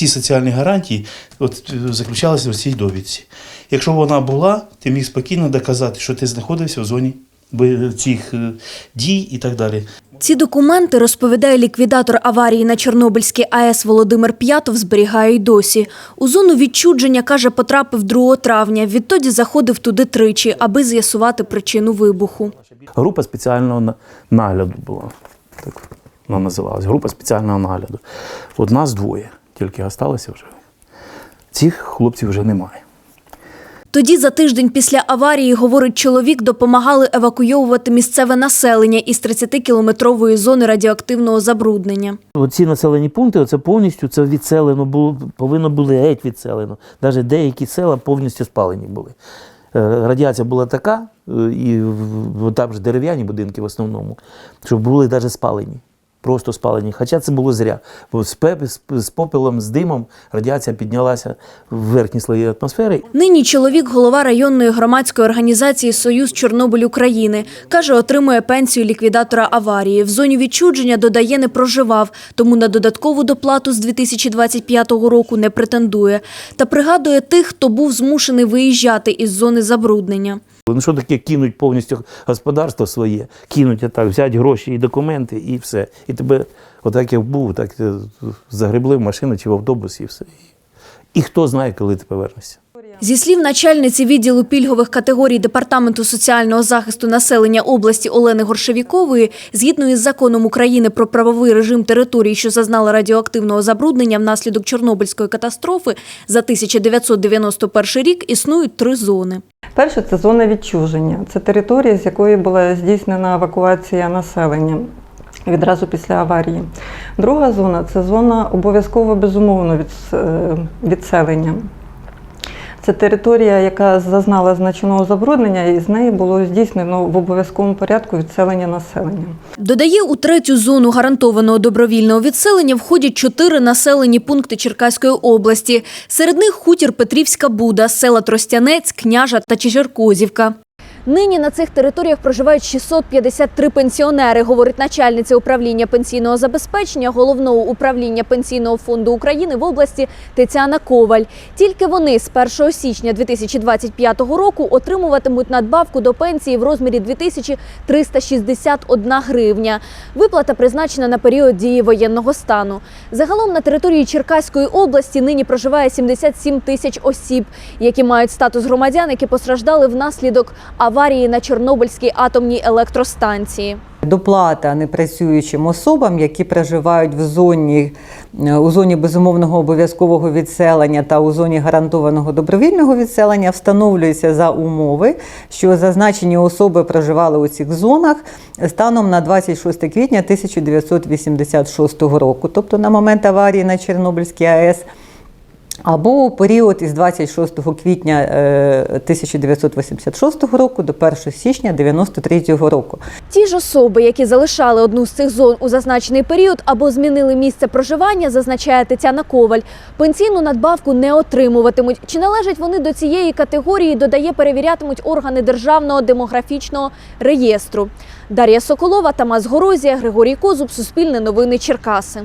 всі соціальні гарантії от, е, заключалися в цій довідці. Якщо вона була, ти міг спокійно доказати, що ти знаходився в зоні цих е, дій і так далі. Ці документи, розповідає ліквідатор аварії на Чорнобильській АЕС Володимир П'ятов, зберігає й досі. У зону відчудження, каже, потрапив 2 травня. Відтоді заходив туди тричі, аби з'ясувати причину вибуху. Група спеціального нагляду була. Так вона називалась. Група спеціального нагляду. От нас двоє, тільки залишилося вже. Цих хлопців вже немає. Тоді за тиждень після аварії, говорить чоловік, допомагали евакуйовувати місцеве населення із 30-кілометрової зони радіоактивного забруднення. Оці населені пункти, це повністю це відселено було, повинно було геть відселено. Навіть деякі села повністю спалені були. Е, Радіація була така, е, і там ж дерев'яні будинки в основному, що були навіть спалені. Просто спалені. Хоча це було зря. Бо з, пеп- з, попелом, з димом радіація піднялася в верхні слої атмосфери. Нині чоловік голова районної громадської організації Союз Чорнобиль України. Каже, отримує пенсію ліквідатора аварії. В зоні відчудження, додає, не проживав, тому на додаткову доплату з 2025 року не претендує. Та пригадує тих, хто був змушений виїжджати із зони забруднення. Ну що таке кинуть повністю господарство своє, кинуть отак, взяти гроші і документи, і все. І тебе, отак як був, так е, загребли в машину чи в автобус, і все. І хто знає, коли ти повернешся. Зі слів начальниці відділу пільгових категорій Департаменту соціального захисту населення області Олени Горшевікової, згідно із законом України про правовий режим територій, що зазнали радіоактивного забруднення внаслідок Чорнобильської катастрофи, за 1991 рік існують три зони. Перше це зона відчуження. Це територія, з якої була здійснена евакуація населення відразу після аварії. Друга зона це зона обов'язково безумовно е, відселення. Це територія, яка зазнала значного забруднення, і з неї було здійснено в обов'язковому порядку відселення населення. Додає, у третю зону гарантованого добровільного відселення входять чотири населені пункти Черкаської області. Серед них хутір Петрівська Буда, села Тростянець, Княжа та Чижеркозівка. Нині на цих територіях проживають 653 пенсіонери, говорить начальниця управління пенсійного забезпечення головного управління пенсійного фонду України в області Тетяна Коваль. Тільки вони з 1 січня 2025 року отримуватимуть надбавку до пенсії в розмірі 2361 гривня. Виплата призначена на період дії воєнного стану. Загалом на території Черкаської області нині проживає 77 тисяч осіб, які мають статус громадян, які постраждали внаслідок аварії на Чорнобильській атомній електростанції. Доплата непрацюючим особам, які проживають в зоні, е, у зоні безумовного обов'язкового відселення та у зоні гарантованого добровільного відселення, встановлюється за умови, що зазначені особи проживали у цих зонах станом на 26 квітня 1986 року, тобто на момент аварії на Чорнобильській АЕС. Або у період із 26 квітня е, 1986 року до 1 січня 1993 року. Ті ж особи, які залишали одну з цих зон у зазначений період або змінили місце проживання, зазначає Тетяна Коваль, пенсійну надбавку не отримуватимуть. Чи належать вони до цієї категорії, додає, перевірятимуть органи Державного демографічного реєстру. Дар'я Соколова, Тамас Горозія, Григорій Козуб, Суспільне новини Черкаси.